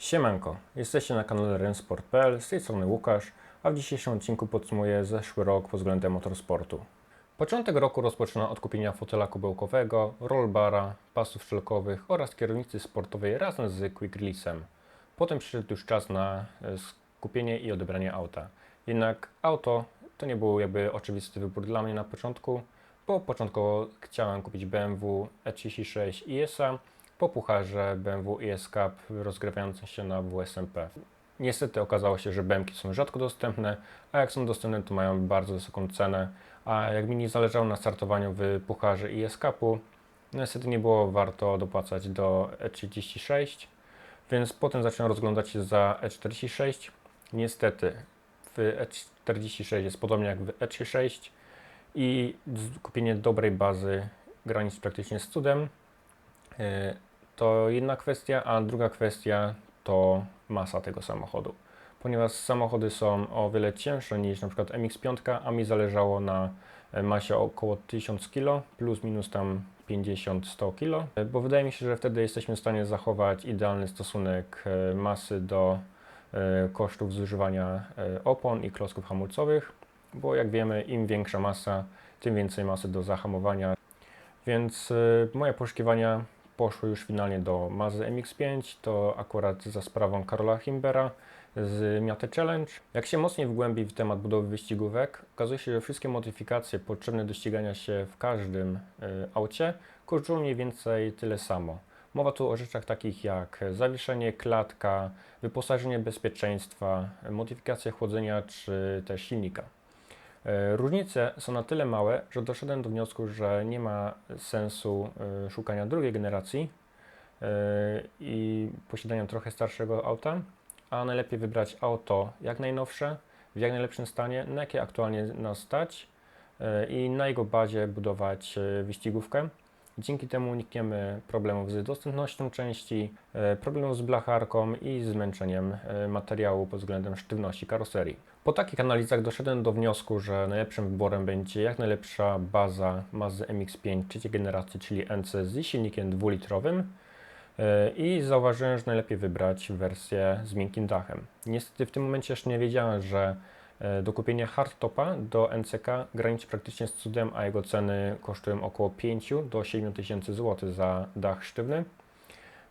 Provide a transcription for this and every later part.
Siemanko, jesteście na kanale Rensport.pl, z tej strony Łukasz, a w dzisiejszym odcinku podsumuję zeszły rok pod względem motorsportu. Początek roku rozpoczyna od kupienia fotela kubełkowego, rollbara, pasów wszelkowych oraz kierownicy sportowej razem z Quick Release'em. Potem przyszedł już czas na e, skupienie i odebranie auta. Jednak auto to nie był jakby oczywisty wybór dla mnie na początku, bo początkowo chciałem kupić BMW E36 IS-a po pucharze BMW IS Cup rozgrywającym się na WSMP. Niestety okazało się, że BMki są rzadko dostępne, a jak są dostępne, to mają bardzo wysoką cenę. A jak mi nie zależało na startowaniu w pucharze IS Cupu, niestety nie było warto dopłacać do E36, więc potem zacząłem rozglądać się za E46. Niestety w E46 jest podobnie jak w E36 i kupienie dobrej bazy granic praktycznie z cudem. To jedna kwestia, a druga kwestia to masa tego samochodu. Ponieważ samochody są o wiele cięższe niż przykład MX-5, a mi zależało na e, masie około 1000 kg, plus minus tam 50-100 kg, e, bo wydaje mi się, że wtedy jesteśmy w stanie zachować idealny stosunek e, masy do kosztów zużywania opon i klocków hamulcowych, bo jak wiemy, im większa masa, tym więcej masy do zahamowania. Więc moje poszukiwania poszły już finalnie do Mazy MX-5, to akurat za sprawą Karola Himbera z Miate Challenge. Jak się mocniej wgłębi w temat budowy wyścigówek, okazuje się, że wszystkie modyfikacje potrzebne do ścigania się w każdym y, aucie kosztują mniej więcej tyle samo. Mowa tu o rzeczach takich jak zawieszenie, klatka, wyposażenie bezpieczeństwa, modyfikacja chłodzenia czy też silnika. E, Różnice są na tyle małe, że doszedłem do wniosku, że nie ma sensu e, szukania drugiej generacji e, i posiadania trochę starszego auta, a najlepiej wybrać auto jak najnowsze, w jak najlepszym stanie, na jakie aktualnie nas stać i na jego bazie budować wyścigówkę. Dzięki temu unikniemy problemów z dostępnością części, problemów z blacharką i zmęczeniem materiału pod względem sztywności karoserii. Po takich analizach doszedłem do wniosku, że najlepszym wyborem będzie jak najlepsza baza Mazda MX-5 trzeciej generacji, czyli NC z silnikiem dwulitrowym e, i zauważyłem, że najlepiej wybrać wersję z miękkim dachem. Niestety w tym momencie jeszcze nie wiedziałem, że e, do kupienia hardtopa do NCK graniczy praktycznie z cudem, a jego ceny kosztują około 5 do 7 tysięcy złotych za dach sztywny.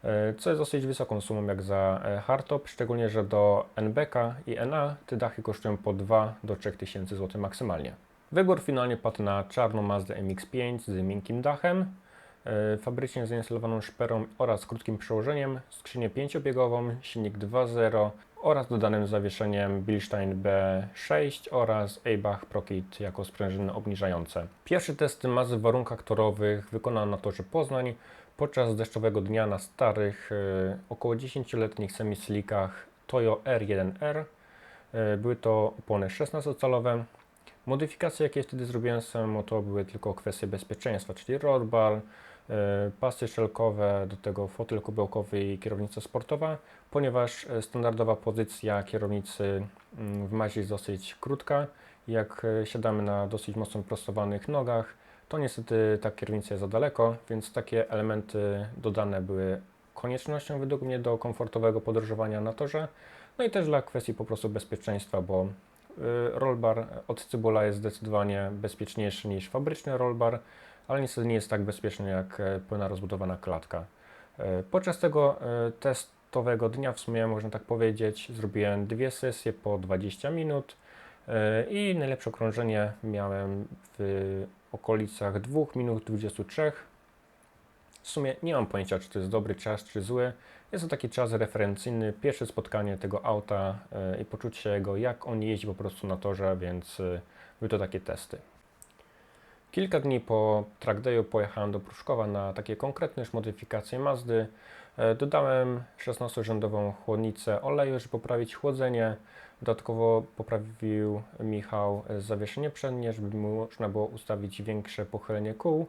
E, co jest dosyć wysoką sumą jak za e, hardtop, szczególnie, że do NBK i NA te dachy kosztują po 2 do 3 tysięcy złotych maksymalnie. Wybór finalnie padł na czarną Mazdę MX-5 z miękkim dachem, e, fabrycznie zainstalowaną szperą oraz krótkim przełożeniem, skrzynię pięciobiegową, silnik 2.0 oraz dodanym zawieszeniem Bilstein B6 oraz Eibach ProKit jako sprężyny obniżające. Pierwsze testy Mazdy w warunkach torowych wykonano na torze Poznań podczas deszczowego dnia na starych, e, około 10-letnich semisilikach Toyo R1R. E, Były to opony 16-calowe. Modyfikacje, jakie wtedy zrobiłem samemu, to były tylko kwestie bezpieczeństwa, czyli roll bar, e, pasy szelkowe, do tego fotel kubełkowy i kierownica sportowa, ponieważ e, standardowa pozycja kierownicy mm, w mazie jest dosyć krótka. Jak e, siadamy na dosyć mocno prostowanych nogach, to niestety ta kierownica jest za daleko, więc takie elementy dodane były koniecznością według mnie do komfortowego podróżowania na torze. No i też dla kwestii po prostu bezpieczeństwa, bo rollbar od Cybula jest zdecydowanie bezpieczniejszy niż fabryczny rollbar, ale niestety nie jest tak bezpieczny jak e, pełna rozbudowana klatka. E, Podczas tego e, testowego dnia, w sumie można tak powiedzieć, zrobiłem dwie sesje po 20 minut i najlepsze okrążenie miałem w okolicach 2 minut 23. W sumie nie mam pojęcia, czy to jest dobry czas, czy zły. Jest to taki czas referencyjny, pierwsze spotkanie tego auta i poczucie jego, jak on jeździ po prostu na torze, więc były to takie testy. Kilka dni po track dayu pojechałem do Pruszkowa na takie konkretne już modyfikacje Mazdy. E, Dodałem 16-rzędową chłodnicę oleju, żeby poprawić chłodzenie. Dodatkowo poprawił Michał zawieszenie przednie, żeby można było ustawić większe pochylenie kół.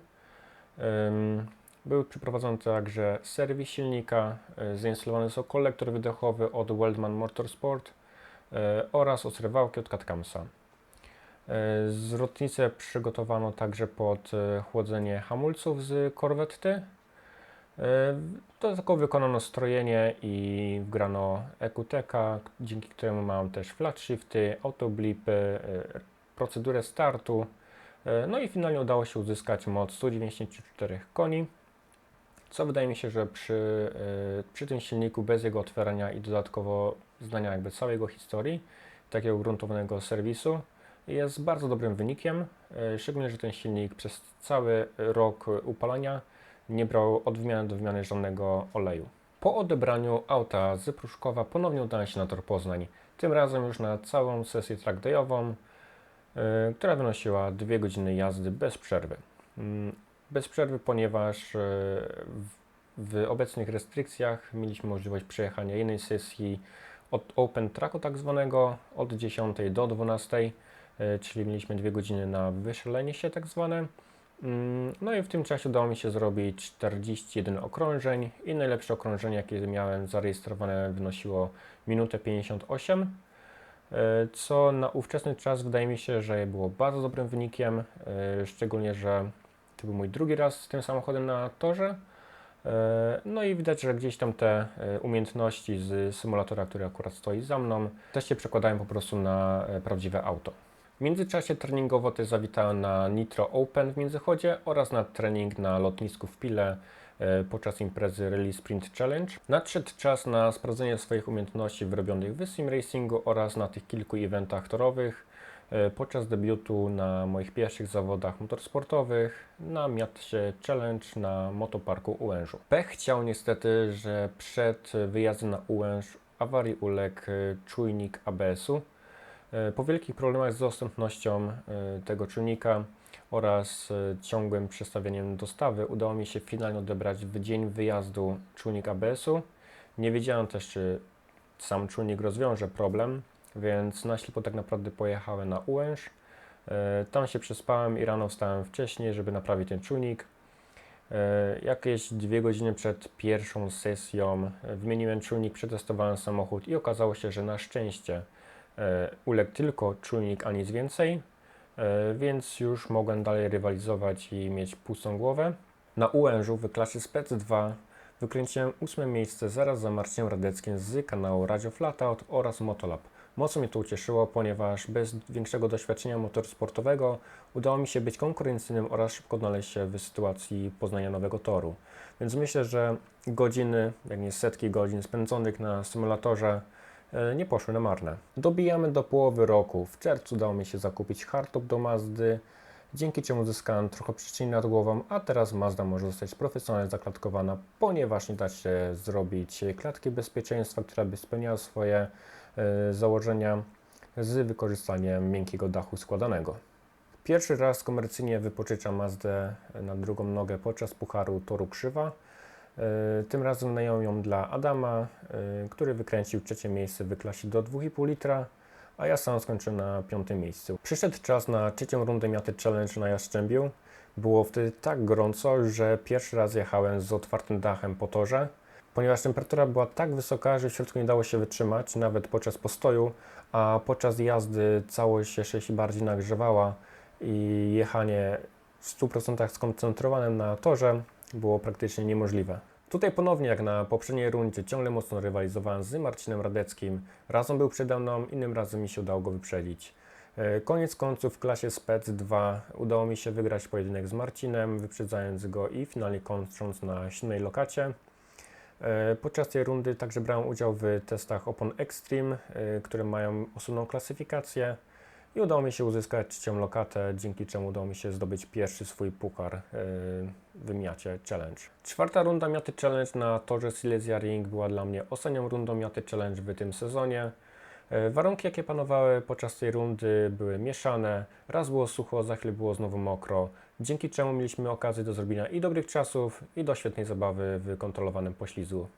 Był przeprowadzony także serwis silnika, e, zainstalowany został kolektor wydechowy od Weldman Motorsport e, oraz odrywałki od Catcamsa. E, Zwrotnicę przygotowano także pod e, chłodzenie hamulców z Corvetty. E, Dodatkowo wykonano strojenie i wgrano EQTeka, dzięki któremu mam też flat shifty, autoblipy, procedurę startu. No i finalnie udało się uzyskać moc 194 koni, co wydaje mi się, że przy, przy tym silniku bez jego otwierania i dodatkowo znania jakby całej jego historii, takiego gruntowanego serwisu, jest bardzo dobrym wynikiem, e, szczególnie, że ten silnik przez cały rok upalania nie brał od wymiany do wymiany żadnego oleju. Po odebraniu auta z Pruszkowa ponownie udałem się na tor Poznań, tym razem już na całą sesję track dayową, e, która wynosiła 2 godziny jazdy bez przerwy. Mm, Bez przerwy, ponieważ e, w, obecnych restrykcjach mieliśmy możliwość przejechania jednej sesji od open tracku tak zwanego od 10 do 12, e, czyli mieliśmy 2 godziny na wyszalenie się tak zwane. Mm, No i w tym czasie udało mi się zrobić 41 okrążeń i najlepsze okrążenie jakie miałem zarejestrowane wynosiło minutę 58, e, co na ówczesny czas wydaje mi się, że było bardzo dobrym wynikiem, e, szczególnie, że to był mój drugi raz z tym samochodem na torze. E, No i widać, że gdzieś tam te e, umiejętności z symulatora, który akurat stoi za mną, też się przekładają po prostu na e, prawdziwe auto. W międzyczasie treningowo też zawitałem na Nitro Open w Międzychodzie oraz na trening na lotnisku w Pile e, podczas imprezy Rally Sprint Challenge. Nadszedł czas na sprawdzenie swoich umiejętności wyrobionych w sim racingu oraz na tych kilku eventach torowych e, podczas debiutu na moich pierwszych zawodach motorsportowych na Miacie Challenge na motoparku Ułężu. Pech chciał niestety, że przed wyjazdem na Ułęż awarii uległ e, czujnik ABS-u. E, Po wielkich problemach z dostępnością e, tego czujnika oraz e, ciągłym przestawieniem dostawy udało mi się finalnie odebrać w dzień wyjazdu czujnik ABS-u. Nie wiedziałem też, czy sam czujnik rozwiąże problem, więc na ślepo tak naprawdę pojechałem na Ułęż. Tam się przespałem i rano wstałem wcześniej, żeby naprawić ten czujnik. Jakieś dwie godziny przed pierwszą sesją wymieniłem czujnik, przetestowałem samochód i okazało się, że na szczęście uległ tylko czujnik, a nic więcej, e, więc już mogłem dalej rywalizować i mieć pustą głowę. Na Ułężu w klasie Spec 2 wykręciłem ósme miejsce zaraz za Marcinem Radeckim z kanału Radio Flatout oraz Motolab. Mocno mnie to ucieszyło, ponieważ bez większego doświadczenia motorsportowego udało mi się być konkurencyjnym oraz szybko odnaleźć się w sytuacji poznania nowego toru. Więc myślę, że godziny, jak nie setki godzin spędzonych na symulatorze e, nie poszły na marne. Dobijamy do połowy roku. W czerwcu udało mi się zakupić hardtop do Mazdy, dzięki czemu zyskałem trochę przyczyny nad głową, a teraz Mazda może zostać profesjonalnie zaklatkowana, ponieważ nie da się zrobić klatki bezpieczeństwa, która by spełniała swoje e, założenia z wykorzystaniem miękkiego dachu składanego. Pierwszy raz komercyjnie wypożyczam Mazdę na drugą nogę podczas Pucharu Toru Krzywa. E, Tym razem nająłem ją dla Adama, e, który wykręcił trzecie miejsce w klasie do 2,5 litra, a ja sam skończyłem na piątym miejscu. Przyszedł czas na trzecią rundę Miaty Challenge na Jastrzębiu. Było wtedy tak gorąco, że pierwszy raz jechałem z otwartym dachem po torze, ponieważ temperatura była tak wysoka, że w środku nie dało się wytrzymać, nawet podczas postoju, a podczas jazdy całość jeszcze się bardziej nagrzewała i jechanie w 100% skoncentrowanym na torze było praktycznie niemożliwe. Tutaj ponownie, jak na poprzedniej rundzie, ciągle mocno rywalizowałem z Marcinem Radeckim. Razem był przede mną, innym razem mi się udało go wyprzedzić. E, Koniec końców w klasie Spec 2 udało mi się wygrać pojedynek z Marcinem, wyprzedzając go i finalnie kończąc na silnej lokacie. E, Podczas tej rundy także brałem udział w testach opon Extreme, e, które mają osobną klasyfikację i udało mi się uzyskać trzecią lokatę, dzięki czemu udało mi się zdobyć pierwszy swój puchar e, w Miacie Challenge. Czwarta runda Miaty Challenge na torze Silesia Ring była dla mnie ostatnią rundą Miaty Challenge w tym sezonie. E, Warunki, jakie panowały podczas tej rundy, były mieszane. Raz było sucho, za chwilę było znowu mokro, dzięki czemu mieliśmy okazję do zrobienia i dobrych czasów, i do świetnej zabawy w kontrolowanym poślizgu.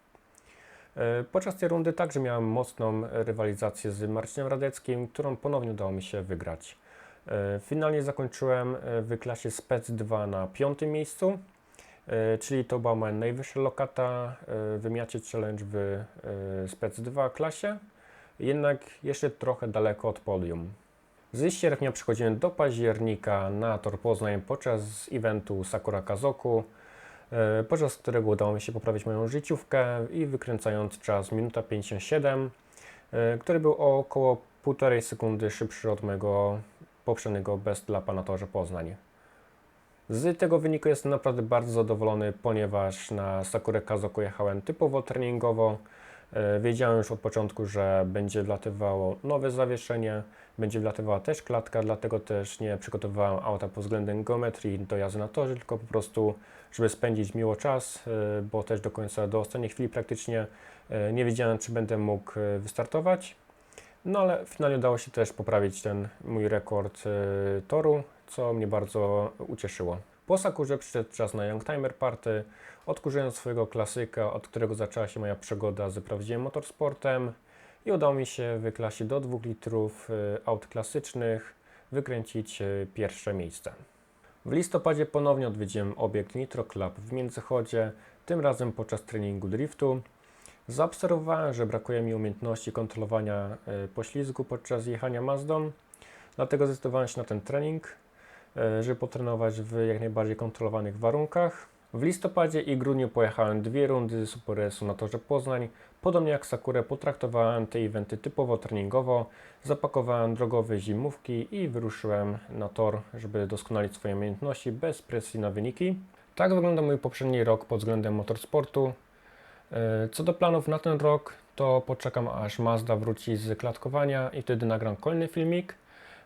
E, Podczas tej rundy także miałem mocną rywalizację z Marcinem Radeckim, którą ponownie udało mi się wygrać. E, Finalnie zakończyłem e, w klasie Spec 2 na piątym miejscu, czyli to była moja najwyższa lokata w Miacie Challenge w Spec 2 klasie, jednak jeszcze trochę daleko od podium. Z sierpnia przechodziłem do października na Tor Poznań podczas eventu Sakura Kazoku. E, podczas którego udało mi się poprawić moją życiówkę i wykręcając czas minuta 57, e, który był około 1,5 sekundy szybszy od mojego poprzedniego best lapa na torze Poznań. Z tego wyniku jestem naprawdę bardzo zadowolony, ponieważ na Sakurę Kazoku jechałem typowo treningowo. E, Wiedziałem już od początku, że będzie wlatywało nowe zawieszenie, będzie wlatywała też klatka, dlatego też nie przygotowywałem auta pod względem geometrii do jazdy na torze, tylko po prostu, żeby spędzić miło czas, e, bo też do końca, do ostatniej chwili praktycznie e, nie wiedziałem, czy będę mógł wystartować. No ale finalnie udało się też poprawić ten mój rekord toru, co mnie bardzo ucieszyło. Po Sakurze przyszedł czas na Youngtimer Party. Odkurzyłem swojego klasyka, od którego zaczęła się moja przygoda z prawdziwym motorsportem i udało mi się w klasie do 2 litrów e, aut klasycznych wykręcić e, pierwsze miejsce. W listopadzie ponownie odwiedziłem obiekt Nitro Club w Międzychodzie, tym razem podczas treningu driftu. Zaobserwowałem, że brakuje mi umiejętności kontrolowania e, poślizgu podczas jechania Mazdą, dlatego zdecydowałem się na ten trening, żeby potrenować w jak najbardziej kontrolowanych warunkach. W listopadzie i grudniu pojechałem dwie rundy Super S-u na torze Poznań. Podobnie jak Sakurę potraktowałem te eventy typowo treningowo, zapakowałem drogowe zimówki i wyruszyłem na tor, żeby doskonalić swoje umiejętności bez presji na wyniki. Tak wygląda mój poprzedni rok pod względem motorsportu. E, Co do planów na ten rok, to poczekam aż Mazda wróci z klatkowania i wtedy nagram kolejny filmik.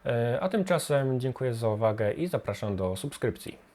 E, A tymczasem dziękuję za uwagę i zapraszam do subskrypcji.